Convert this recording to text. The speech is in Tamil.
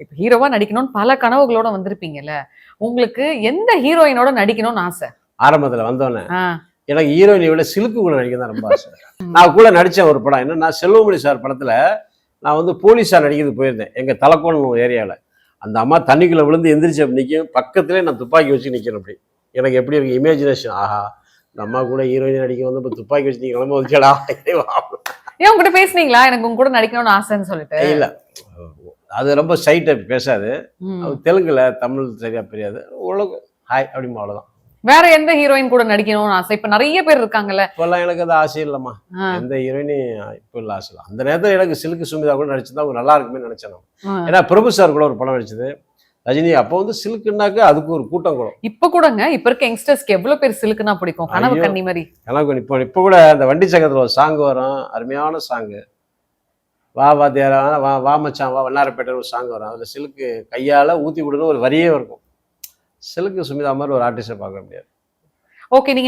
இப்ப ஹீரோவா நடிக்கணும்னு பல கனவுகளோட வந்திருப்பீங்கல்ல. உங்களுக்கு எந்த ஹீரோயினோட நடிக்கணும்னு ஆசை? ஆரம்பத்துல வந்தோன்னே எனக்கு ஹீரோயினை விட சிலுக்கு கூட நடிக்க தான் ரொம்ப ஆசை. நான் கூட நடிச்சேன் ஒரு படம் என்னன்னா செல்வமணி சார் படத்துல நான் வந்து போலீஸா நடிக்கிறது போயிருந்தேன் எங்க தலைக்கோணம் ஏரியால. அந்த அம்மா தண்ணிக்குள்ள விழுந்து எந்திரிச்சு அப்படி நிற்கும் பக்கத்துலேயே நான் துப்பாக்கி வச்சு நிற்கிறேன் அப்படி. எனக்கு எப்படி இருக்கு இமேஜினேஷன் ஆஹா இந்த அம்மா கூட ஹீரோயின் நடிக்க வந்து இப்போ துப்பாக்கி வச்சு நீ கிளம்ப வச்சடா ஏன் உங்ககிட்ட பேசுனீங்களா? எனக்கு உங்க கூட நடிக்கணும்னு ஆசைன்னு சொல்லிட்டு. இல்ல. அது ரொம்ப சைட்டை பேசாது. அது தெலுங்குல தமிழ் சரியா தெரியாது ஓரளவுக்கு ஹாய் அப்படிமா அவ்வளவுதான். வேற எந்த ஹீரோயின் கூட நடிக்கணும்னு ஆசை? இப்ப நிறைய பேர் இருக்காங்கல்ல. இப்போல்லாம் எனக்கு அது ஆசை இல்லைம்மா. எந்த ஹீரோயினும் இப்போ இல்லை ஆசை இல்லை. அந்த நேரத்தில் எனக்கு சிலுக்கு சுமிதா கூட நடிச்சிருந்தா நல்லா இருக்குமே நினைச்சேன். ஏன்னா பிரபு சார் கூட ஒரு படம் நடிச்சது. ரஜினி அப்போ வந்து சிலுக்குனாக்க அதுக்கு ஒரு கூட்டம் கூட. இப்ப கூடங்க இப்ப இருக்க யங்ஸ்டர்ஸ்க்கு எவ்வளவு பேர் சிலுக்குனா பிடிக்கும்? கனவு. கண்ணி மாதிரி. எனக்கு இப்போ இப்போ கூட அந்த வண்டி சக்கரத்தில் ஒரு சாங் வரும். அருமையான சாங்கு வா வாத்தியாரா வா வா மச்சான் வா வண்ணாரப்பேட்டை ஒரு சாங் வரும். அதில் சிலுக்கு கையால் ஊற்றி விடணும் ஒரு வரியே இருக்கும். சிலுக்கு சுமிதா மாதிரி ஒரு ஆர்டிஸ்டை பார்க்க முடியாது. ஓகே நீங்க